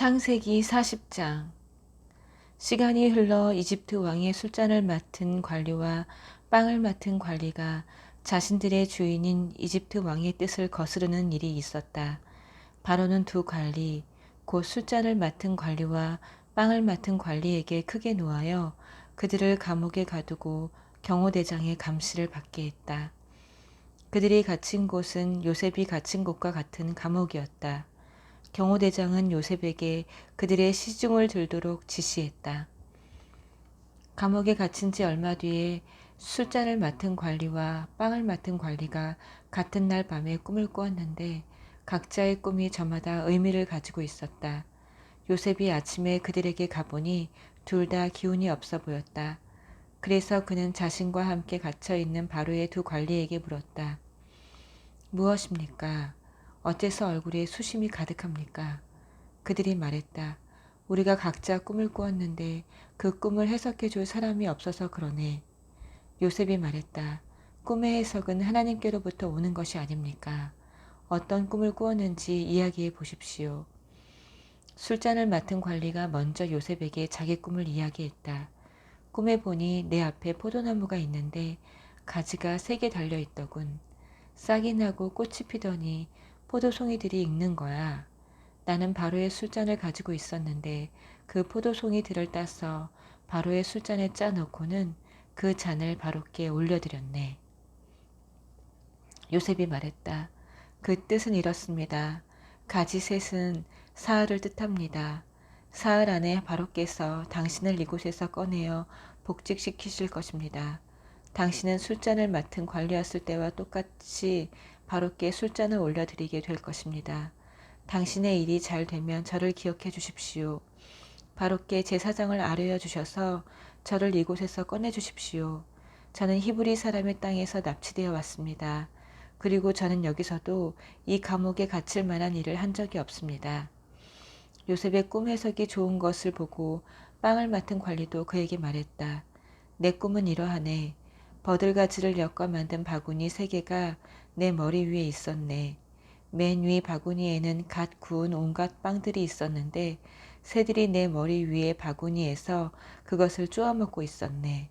창세기 40장 시간이 흘러 이집트 왕의 술잔을 맡은 관리와 빵을 맡은 관리가 자신들의 주인인 이집트 왕의 뜻을 거스르는 일이 있었다. 바로는 두 관리, 곧 술잔을 맡은 관리와 빵을 맡은 관리에게 크게 노하여 그들을 감옥에 가두고 경호대장의 감시를 받게 했다. 그들이 갇힌 곳은 요셉이 갇힌 곳과 같은 감옥이었다. 경호대장은 요셉에게 그들의 시중을 들도록 지시했다. 감옥에 갇힌 지 얼마 뒤에 술잔을 맡은 관리와 빵을 맡은 관리가 같은 날 밤에 꿈을 꾸었는데 각자의 꿈이 저마다 의미를 가지고 있었다. 요셉이 아침에 그들에게 가보니 둘 다 기운이 없어 보였다. 그래서 그는 자신과 함께 갇혀 있는 바로의 두 관리에게 물었다. 무엇입니까? 어째서 얼굴에 수심이 가득합니까? 그들이 말했다. 우리가 각자 꿈을 꾸었는데 그 꿈을 해석해 줄 사람이 없어서 그러네. 요셉이 말했다. 꿈의 해석은 하나님께로부터 오는 것이 아닙니까? 어떤 꿈을 꾸었는지 이야기해 보십시오. 술잔을 맡은 관리가 먼저 요셉에게 자기 꿈을 이야기했다. 꿈에 보니 내 앞에 포도나무가 있는데 가지가 세 개 달려 있더군. 싹이 나고 꽃이 피더니 포도송이들이 익는 거야. 나는 바로의 술잔을 가지고 있었는데 그 포도송이들을 따서 바로의 술잔에 짜놓고는 그 잔을 바로께 올려드렸네. 요셉이 말했다. 그 뜻은 이렇습니다. 가지 셋은 사흘을 뜻합니다. 사흘 안에 바로께서 당신을 이곳에서 꺼내어 복직시키실 것입니다. 당신은 술잔을 맡은 관리였을 때와 똑같이 바로께 술잔을 올려드리게 될 것입니다. 당신의 일이 잘 되면 저를 기억해 주십시오. 바로께 제 사정을 아뢰어 주셔서 저를 이곳에서 꺼내 주십시오. 저는 히브리 사람의 땅에서 납치되어 왔습니다. 그리고 저는 여기서도 이 감옥에 갇힐 만한 일을 한 적이 없습니다. 요셉의 꿈 해석이 좋은 것을 보고 빵을 맡은 관리도 그에게 말했다. 내 꿈은 이러하네. 버들가지를 엮어 만든 바구니 세 개가 내 머리 위에 있었네. 맨 위 바구니에는 갓 구운 온갖 빵들이 있었는데 새들이 내 머리 위에 바구니에서 그것을 쪼아 먹고 있었네.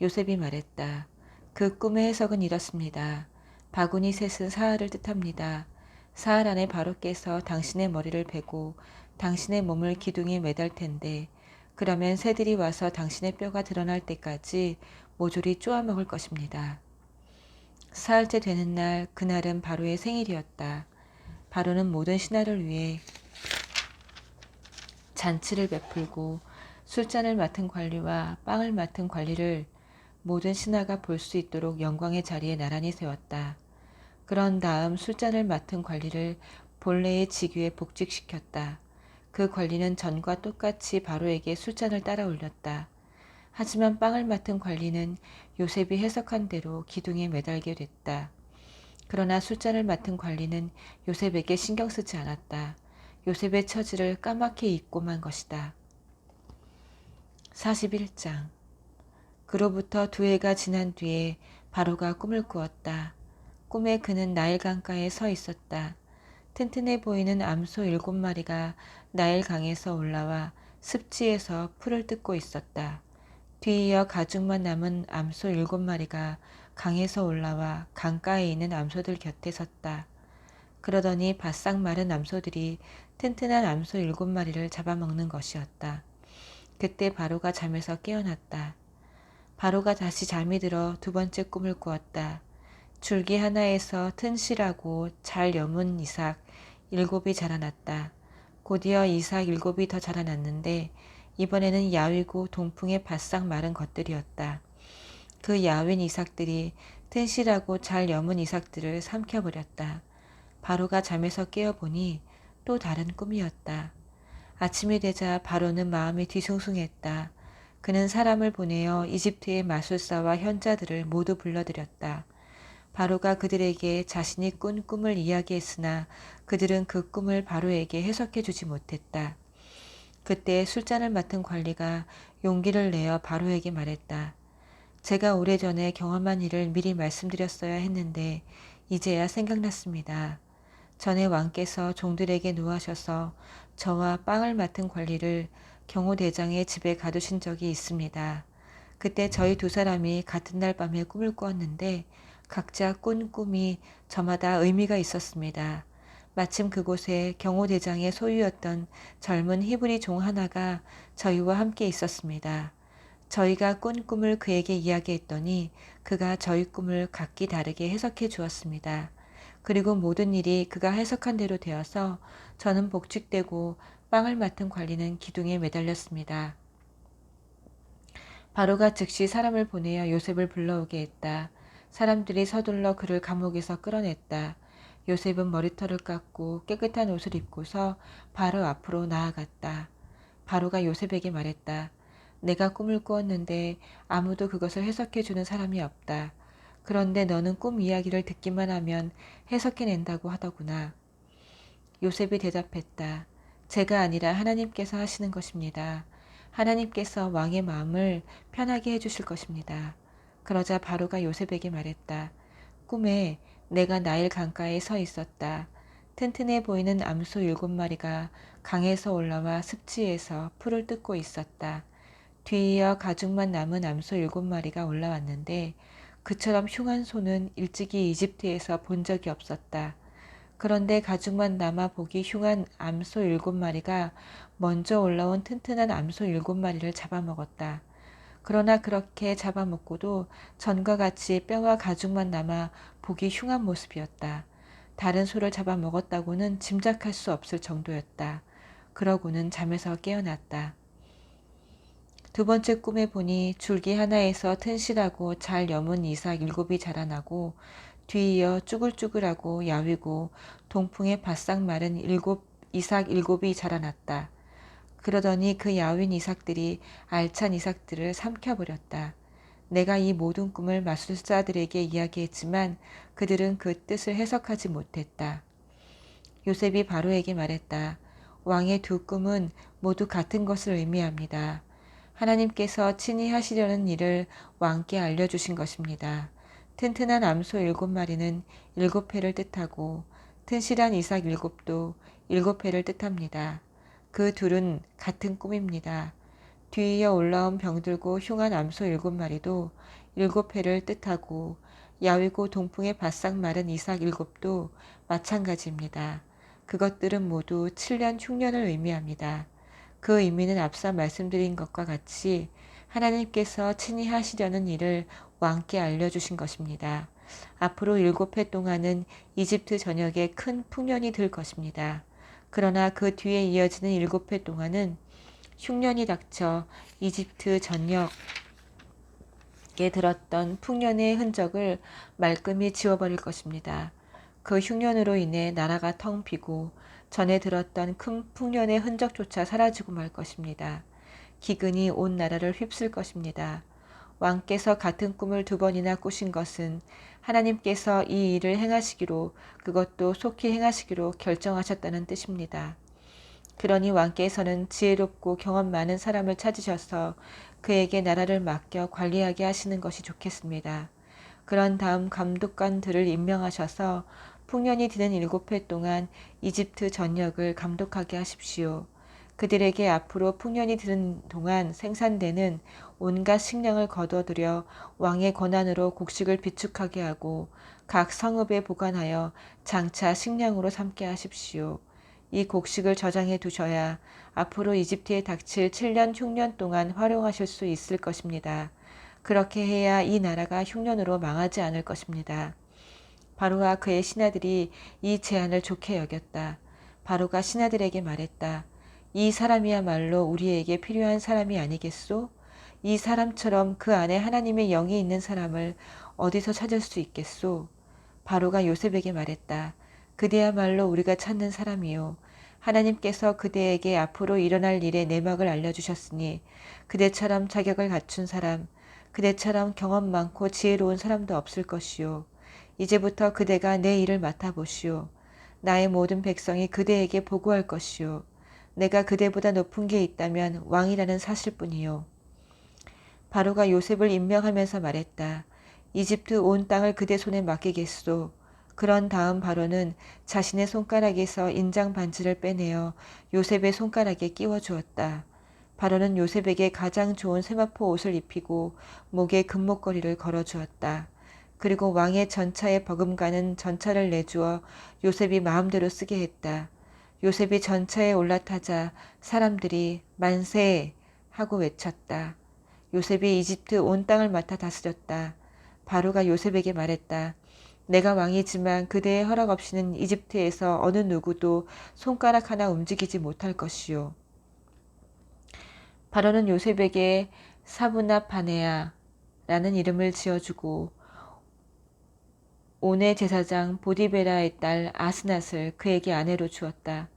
요셉이 말했다. 그 꿈의 해석은 이렇습니다. 바구니 셋은 사흘을 뜻합니다. 사흘 안에 바로께서 당신의 머리를 베고 당신의 몸을 기둥에 매달 텐데 그러면 새들이 와서 당신의 뼈가 드러날 때까지 모조리 쪼아 먹을 것입니다. 사흘째 되는 날 그날은 바로의 생일이었다. 바로는 모든 신하를 위해 잔치를 베풀고 술잔을 맡은 관리와 빵을 맡은 관리를 모든 신하가 볼 수 있도록 영광의 자리에 나란히 세웠다. 그런 다음 술잔을 맡은 관리를 본래의 직위에 복직시켰다. 그 관리는 전과 똑같이 바로에게 술잔을 따라 올렸다. 하지만 빵을 맡은 관리는 요셉이 해석한 대로 기둥에 매달게 됐다. 그러나 술잔을 맡은 관리는 요셉에게 신경 쓰지 않았다. 요셉의 처지를 까맣게 잊고만 것이다. 41장 그로부터 두 해가 지난 뒤에 바로가 꿈을 꾸었다. 꿈에 그는 나일 강가에 서 있었다. 튼튼해 보이는 암소 일곱 마리가 나일 강에서 올라와 습지에서 풀을 뜯고 있었다. 뒤이어 가죽만 남은 암소 일곱 마리가 강에서 올라와 강가에 있는 암소들 곁에 섰다. 그러더니 바싹 마른 암소들이 튼튼한 암소 일곱 마리를 잡아먹는 것이었다. 그때 바로가 잠에서 깨어났다. 바로가 다시 잠이 들어 두 번째 꿈을 꾸었다. 줄기 하나에서 튼실하고 잘 여문 이삭 일곱이 자라났다. 곧이어 이삭 일곱이 더 자라났는데 이번에는 야위고 동풍에 바싹 마른 것들이었다. 그 야윈 이삭들이 튼실하고 잘 여문 이삭들을 삼켜버렸다. 바로가 잠에서 깨어보니 또 다른 꿈이었다. 아침이 되자 바로는 마음이 뒤숭숭했다. 그는 사람을 보내어 이집트의 마술사와 현자들을 모두 불러들였다. 바로가 그들에게 자신이 꾼 꿈을 이야기했으나 그들은 그 꿈을 바로에게 해석해 주지 못했다. 그때 술잔을 맡은 관리가 용기를 내어 바로에게 말했다. 제가 오래전에 경험한 일을 미리 말씀드렸어야 했는데 이제야 생각났습니다. 전에 왕께서 종들에게 노하셔서 저와 빵을 맡은 관리를 경호대장의 집에 가두신 적이 있습니다. 그때 저희 두 사람이 같은 날 밤에 꿈을 꾸었는데 각자 꾼 꿈이 저마다 의미가 있었습니다. 마침 그곳에 경호대장의 소유였던 젊은 히브리 종 하나가 저희와 함께 있었습니다. 저희가 꾼 꿈을 그에게 이야기했더니 그가 저희 꿈을 각기 다르게 해석해 주었습니다. 그리고 모든 일이 그가 해석한 대로 되어서 저는 복직되고 빵을 맡은 관리는 기둥에 매달렸습니다. 바로가 즉시 사람을 보내어 요셉을 불러오게 했다. 사람들이 서둘러 그를 감옥에서 끌어냈다. 요셉은 머리털을 깎고 깨끗한 옷을 입고서 바로 앞으로 나아갔다. 바로가 요셉에게 말했다. 내가 꿈을 꾸었는데 아무도 그것을 해석해 주는 사람이 없다. 그런데 너는 꿈 이야기를 듣기만 하면 해석해 낸다고 하더구나. 요셉이 대답했다. 제가 아니라 하나님께서 하시는 것입니다. 하나님께서 왕의 마음을 편하게 해주실 것입니다. 그러자 바로가 요셉에게 말했다. 꿈에 내가 나일 강가에 서 있었다. 튼튼해 보이는 암소 일곱 마리가 강에서 올라와 습지에서 풀을 뜯고 있었다. 뒤이어 가죽만 남은 암소 일곱 마리가 올라왔는데 그처럼 흉한 소는 일찍이 이집트에서 본 적이 없었다. 그런데 가죽만 남아 보기 흉한 암소 일곱 마리가 먼저 올라온 튼튼한 암소 일곱 마리를 잡아먹었다. 그러나 그렇게 잡아먹고도 전과 같이 뼈와 가죽만 남아 보기 흉한 모습이었다. 다른 소를 잡아먹었다고는 짐작할 수 없을 정도였다. 그러고는 잠에서 깨어났다. 두 번째 꿈에 보니 줄기 하나에서 튼실하고 잘 여문 이삭 일곱이 자라나고 뒤이어 쭈글쭈글하고 야위고 동풍에 바싹 마른 일곱 이삭 일곱이 자라났다. 그러더니 그 야윈 이삭들이 알찬 이삭들을 삼켜버렸다. 내가 이 모든 꿈을 마술사들에게 이야기했지만 그들은 그 뜻을 해석하지 못했다. 요셉이 바로에게 말했다. 왕의 두 꿈은 모두 같은 것을 의미합니다. 하나님께서 친히 하시려는 일을 왕께 알려주신 것입니다. 튼튼한 암소 일곱 마리는 일곱 회를 뜻하고 튼실한 이삭 일곱도 일곱 회를 뜻합니다. 그 둘은 같은 꿈입니다. 뒤이어 올라온 병들고 흉한 암소 일곱 마리도 일곱 회를 뜻하고 야위고 동풍에 바싹 마른 이삭 일곱도 마찬가지입니다. 그것들은 모두 7년 흉년을 의미합니다. 그 의미는 앞서 말씀드린 것과 같이 하나님께서 친히 하시려는 일을 왕께 알려주신 것입니다. 앞으로 일곱 해 동안은 이집트 전역에 큰 풍년이 들 것입니다. 그러나 그 뒤에 이어지는 일곱 해 동안은 흉년이 닥쳐 이집트 전역에 들었던 풍년의 흔적을 말끔히 지워버릴 것입니다. 그 흉년으로 인해 나라가 텅 비고 전에 들었던 큰 풍년의 흔적조차 사라지고 말 것입니다. 기근이 온 나라를 휩쓸 것입니다. 왕께서 같은 꿈을 두 번이나 꾸신 것은 하나님께서 이 일을 행하시기로 그것도 속히 행하시기로 결정하셨다는 뜻입니다. 그러니 왕께서는 지혜롭고 경험 많은 사람을 찾으셔서 그에게 나라를 맡겨 관리하게 하시는 것이 좋겠습니다. 그런 다음 감독관들을 임명하셔서 풍년이 드는 일곱 해 동안 이집트 전역을 감독하게 하십시오. 그들에게 앞으로 풍년이 드는 동안 생산되는 온갖 식량을 거둬들여 왕의 권한으로 곡식을 비축하게 하고 각 성읍에 보관하여 장차 식량으로 삼게 하십시오. 이 곡식을 저장해 두셔야 앞으로 이집트에 닥칠 7년 흉년 동안 활용하실 수 있을 것입니다. 그렇게 해야 이 나라가 흉년으로 망하지 않을 것입니다. 바로와 그의 신하들이 이 제안을 좋게 여겼다. 바로가 신하들에게 말했다. 이 사람이야말로 우리에게 필요한 사람이 아니겠소? 이 사람처럼 그 안에 하나님의 영이 있는 사람을 어디서 찾을 수 있겠소? 바로가 요셉에게 말했다. 그대야말로 우리가 찾는 사람이요. 하나님께서 그대에게 앞으로 일어날 일의 내막을 알려주셨으니 그대처럼 자격을 갖춘 사람, 그대처럼 경험 많고 지혜로운 사람도 없을 것이요. 이제부터 그대가 내 일을 맡아보시오. 나의 모든 백성이 그대에게 보고할 것이요. 내가 그대보다 높은 게 있다면 왕이라는 사실뿐이요. 바로가 요셉을 임명하면서 말했다. 이집트 온 땅을 그대 손에 맡기겠소. 그런 다음 바로는 자신의 손가락에서 인장 반지를 빼내어 요셉의 손가락에 끼워 주었다. 바로는 요셉에게 가장 좋은 세마포 옷을 입히고 목에 금목걸이를 걸어 주었다. 그리고 왕의 전차에 버금가는 전차를 내주어 요셉이 마음대로 쓰게 했다. 요셉이 전차에 올라타자 사람들이 만세 하고 외쳤다. 요셉이 이집트 온 땅을 맡아 다스렸다. 바로가 요셉에게 말했다. 내가 왕이지만 그대의 허락 없이는 이집트에서 어느 누구도 손가락 하나 움직이지 못할 것이요. 바로는 요셉에게 사부나 바네아라는 이름을 지어주고 오네 제사장 보디베라의 딸 아스낫을 그에게 아내로 주었다.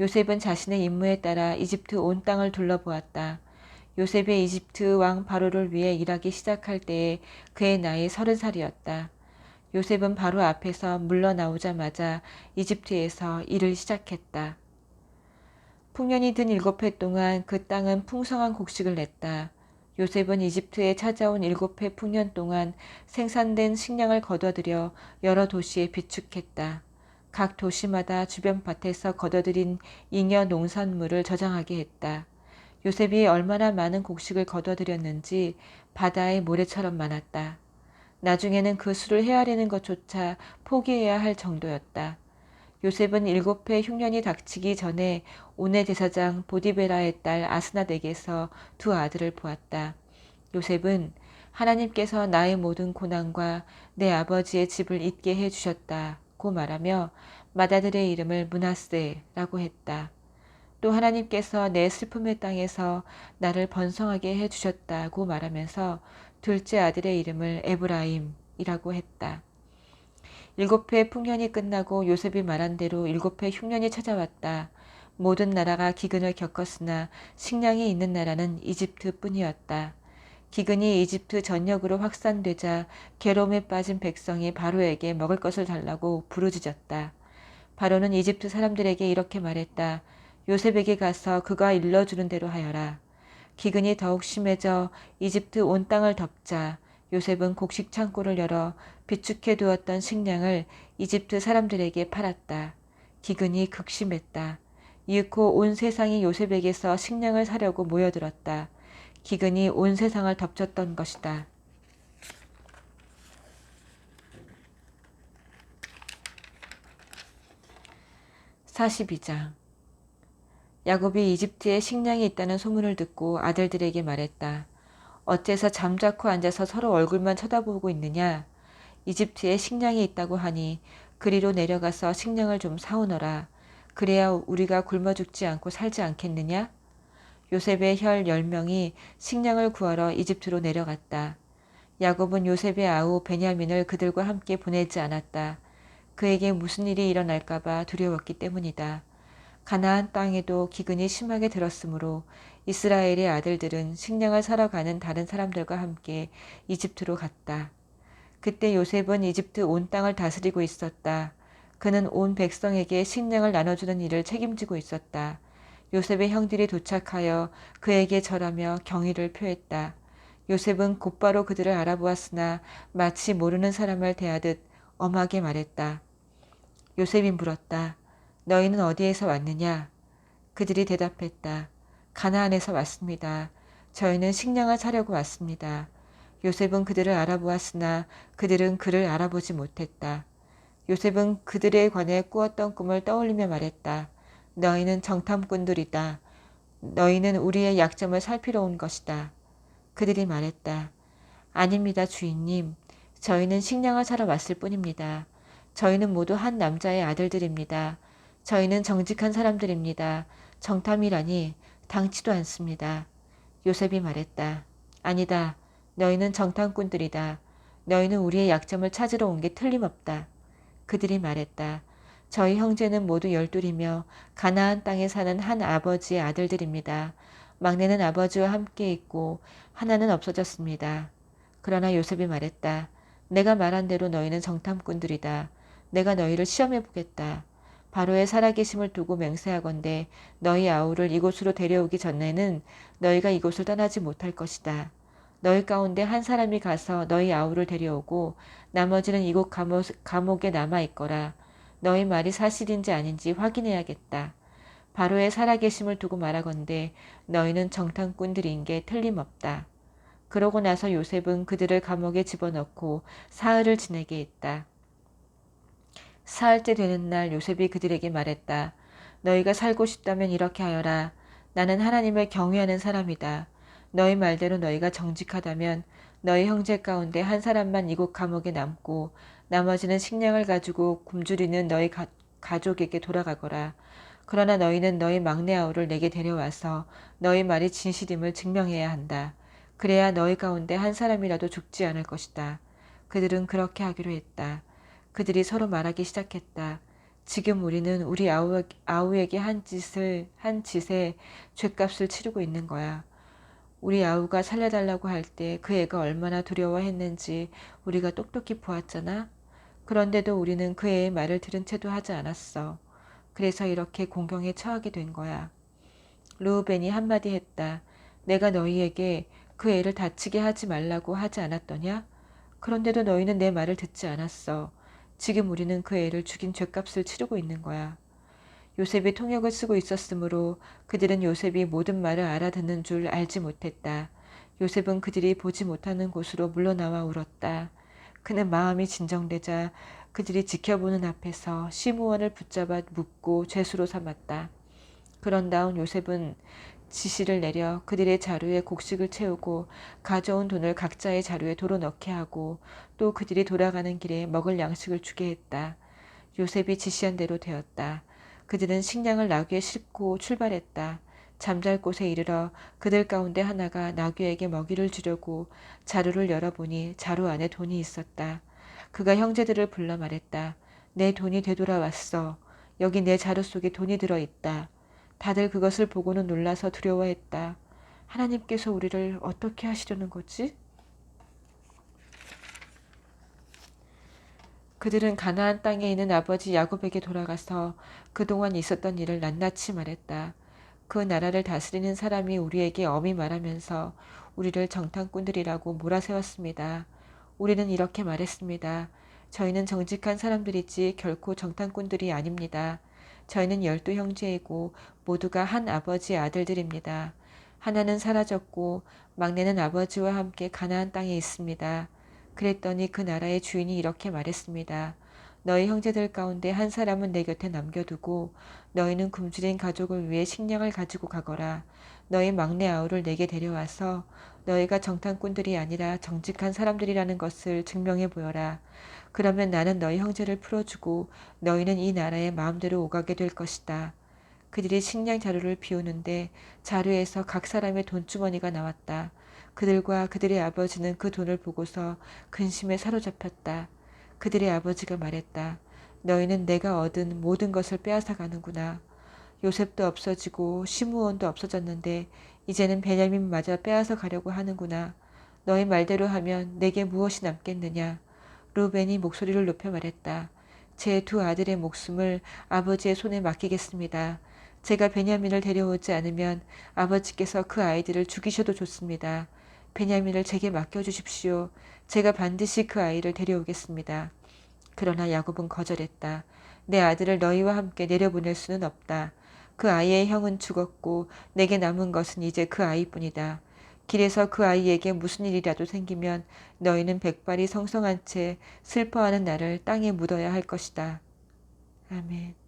요셉은 자신의 임무에 따라 이집트 온 땅을 둘러보았다. 요셉의 이집트 왕 바로를 위해 일하기 시작할 때에 그의 나이 서른 살이었다. 요셉은 바로 앞에서 물러나오자마자 이집트에서 일을 시작했다. 풍년이 든 일곱 해 동안 그 땅은 풍성한 곡식을 냈다. 요셉은 이집트에 찾아온 일곱 해 풍년 동안 생산된 식량을 거둬들여 여러 도시에 비축했다. 각 도시마다 주변 밭에서 거둬들인 잉여 농산물을 저장하게 했다. 요셉이 얼마나 많은 곡식을 거둬들였는지 바다의 모래처럼 많았다. 나중에는 그 수를 헤아리는 것조차 포기해야 할 정도였다. 요셉은 일곱 해 흉년이 닥치기 전에 오네 제사장 보디베라의 딸 아스나덱에서 두 아들을 보았다. 요셉은 하나님께서 나의 모든 고난과 내 아버지의 집을 잊게 해 주셨다고 말하며 맏아들의 이름을 문하세라고 했다. 또 하나님께서 내 슬픔의 땅에서 나를 번성하게 해 주셨다고 말하면서 둘째 아들의 이름을 에브라임이라고 했다. 일곱 해 풍년이 끝나고 요셉이 말한 대로 일곱 해 흉년이 찾아왔다. 모든 나라가 기근을 겪었으나 식량이 있는 나라는 이집트 뿐이었다. 기근이 이집트 전역으로 확산되자 괴로움에 빠진 백성이 바로에게 먹을 것을 달라고 부르짖었다. 바로는 이집트 사람들에게 이렇게 말했다. 요셉에게 가서 그가 일러주는 대로 하여라. 기근이 더욱 심해져 이집트 온 땅을 덮자 요셉은 곡식 창고를 열어 비축해 두었던 식량을 이집트 사람들에게 팔았다. 기근이 극심했다. 이윽고 온 세상이 요셉에게서 식량을 사려고 모여들었다. 기근이 온 세상을 덮쳤던 것이다. 사십장 야곱이 이집트에 식량이 있다는 소문을 듣고 아들들에게 말했다. 어째서 잠자코 앉아서 서로 얼굴만 쳐다보고 있느냐? 이집트에 식량이 있다고 하니 그리로 내려가서 식량을 좀 사오너라. 그래야 우리가 굶어 죽지 않고 살지 않겠느냐? 요셉의 혈 열명이 식량을 구하러 이집트로 내려갔다. 야곱은 요셉의 아우 베냐민을 그들과 함께 보내지 않았다. 그에게 무슨 일이 일어날까봐 두려웠기 때문이다. 가나안 땅에도 기근이 심하게 들었으므로 이스라엘의 아들들은 식량을 사러 가는 다른 사람들과 함께 이집트로 갔다. 그때 요셉은 이집트 온 땅을 다스리고 있었다. 그는 온 백성에게 식량을 나눠주는 일을 책임지고 있었다. 요셉의 형들이 도착하여 그에게 절하며 경의를 표했다. 요셉은 곧바로 그들을 알아보았으나 마치 모르는 사람을 대하듯 엄하게 말했다. 요셉이 물었다. 너희는 어디에서 왔느냐? 그들이 대답했다. 가나안에서 왔습니다. 저희는 식량을 사려고 왔습니다. 요셉은 그들을 알아보았으나 그들은 그를 알아보지 못했다. 요셉은 그들에 관해 꾸었던 꿈을 떠올리며 말했다. 너희는 정탐꾼들이다. 너희는 우리의 약점을 살피러 온 것이다. 그들이 말했다. 아닙니다, 주인님. 저희는 식량을 사러 왔을 뿐입니다. 저희는 모두 한 남자의 아들들입니다. 저희는 정직한 사람들입니다. 정탐이라니 당치도 않습니다. 요셉이 말했다. 아니다. 너희는 정탐꾼들이다. 너희는 우리의 약점을 찾으러 온 게 틀림없다. 그들이 말했다. 저희 형제는 모두 열둘이며 가나안 땅에 사는 한 아버지의 아들들입니다. 막내는 아버지와 함께 있고 하나는 없어졌습니다. 그러나 요셉이 말했다. 내가 말한 대로 너희는 정탐꾼들이다. 내가 너희를 시험해 보겠다. 바로의 살아계심을 두고 맹세하건대 너희 아우를 이곳으로 데려오기 전에는 너희가 이곳을 떠나지 못할 것이다. 너희 가운데 한 사람이 가서 너희 아우를 데려오고 나머지는 이곳 감옥, 감옥에 남아 있거라. 너희 말이 사실인지 아닌지 확인해야겠다. 바로의 살아계심을 두고 말하건대 너희는 정탐꾼들인 게 틀림없다. 그러고 나서 요셉은 그들을 감옥에 집어넣고 사흘을 지내게 했다. 사흘째 되는 날 요셉이 그들에게 말했다. 너희가 살고 싶다면 이렇게 하여라. 나는 하나님을 경외하는 사람이다. 너희 말대로 너희가 정직하다면 너희 형제 가운데 한 사람만 이곳 감옥에 남고 나머지는 식량을 가지고 굶주리는 너희 가, 가족에게 돌아가거라. 그러나 너희는 너희 막내 아우를 내게 데려와서 너희 말이 진실임을 증명해야 한다. 그래야 너희 가운데 한 사람이라도 죽지 않을 것이다. 그들은 그렇게 하기로 했다. 그들이 서로 말하기 시작했다. 지금 우리는 우리 아우, 아우에게 한 짓을 한 짓에 죗값을 치르고 있는 거야. 우리 아우가 살려달라고 할 때 그 애가 얼마나 두려워했는지 우리가 똑똑히 보았잖아. 그런데도 우리는 그 애의 말을 들은 채도 하지 않았어. 그래서 이렇게 공경에 처하게 된 거야. 루벤이 한마디 했다. 내가 너희에게 그 애를 다치게 하지 말라고 하지 않았더냐? 그런데도 너희는 내 말을 듣지 않았어. 지금 우리는 그 애를 죽인 죗값을 치르고 있는 거야. 요셉이 통역을 쓰고 있었으므로 그들은 요셉이 모든 말을 알아듣는 줄 알지 못했다. 요셉은 그들이 보지 못하는 곳으로 물러나와 울었다. 그는 마음이 진정되자 그들이 지켜보는 앞에서 시무원을 붙잡아 묻고 죄수로 삼았다. 그런 다음 요셉은 지시를 내려 그들의 자루에 곡식을 채우고 가져온 돈을 각자의 자루에 도로 넣게 하고 또 그들이 돌아가는 길에 먹을 양식을 주게 했다. 요셉이 지시한 대로 되었다. 그들은 식량을 나귀에 싣고 출발했다. 잠잘 곳에 이르러 그들 가운데 하나가 나귀에게 먹이를 주려고 자루를 열어보니 자루 안에 돈이 있었다. 그가 형제들을 불러 말했다. 내 돈이 되돌아왔어. 여기 내 자루 속에 돈이 들어있다. 다들 그것을 보고는 놀라서 두려워했다. 하나님께서 우리를 어떻게 하시려는 거지? 그들은 가나안 땅에 있는 아버지 야곱에게 돌아가서 그동안 있었던 일을 낱낱이 말했다. 그 나라를 다스리는 사람이 우리에게 엄히 말하면서 우리를 정탐꾼들이라고 몰아세웠습니다. 우리는 이렇게 말했습니다. 저희는 정직한 사람들이지 결코 정탐꾼들이 아닙니다. 저희는 열두 형제이고 모두가 한 아버지의 아들들입니다. 하나는 사라졌고 막내는 아버지와 함께 가나안 땅에 있습니다. 그랬더니 그 나라의 주인이 이렇게 말했습니다. 너희 형제들 가운데 한 사람은 내 곁에 남겨두고 너희는 굶주린 가족을 위해 식량을 가지고 가거라. 너희 막내 아우를 내게 데려와서 너희가 정탐꾼들이 아니라 정직한 사람들이라는 것을 증명해 보여라. 그러면 나는 너희 형제를 풀어주고 너희는 이 나라에 마음대로 오가게 될 것이다. 그들이 식량 자루를 비우는데 자루에서 각 사람의 돈주머니가 나왔다. 그들과 그들의 아버지는 그 돈을 보고서 근심에 사로잡혔다. 그들의 아버지가 말했다. 너희는 내가 얻은 모든 것을 빼앗아 가는구나. 요셉도 없어지고 시무원도 없어졌는데 이제는 베냐민마저 빼앗아 가려고 하는구나. 너희 말대로 하면 내게 무엇이 남겠느냐. 루벤이 목소리를 높여 말했다. 제 두 아들의 목숨을 아버지의 손에 맡기겠습니다. 제가 베냐민을 데려오지 않으면 아버지께서 그 아이들을 죽이셔도 좋습니다. 베냐민을 제게 맡겨주십시오. 제가 반드시 그 아이를 데려오겠습니다. 그러나 야곱은 거절했다. 내 아들을 너희와 함께 내려보낼 수는 없다. 그 아이의 형은 죽었고 내게 남은 것은 이제 그 아이뿐이다. 길에서 그 아이에게 무슨 일이라도 생기면 너희는 백발이 성성한 채 슬퍼하는 나를 땅에 묻어야 할 것이다. 아멘.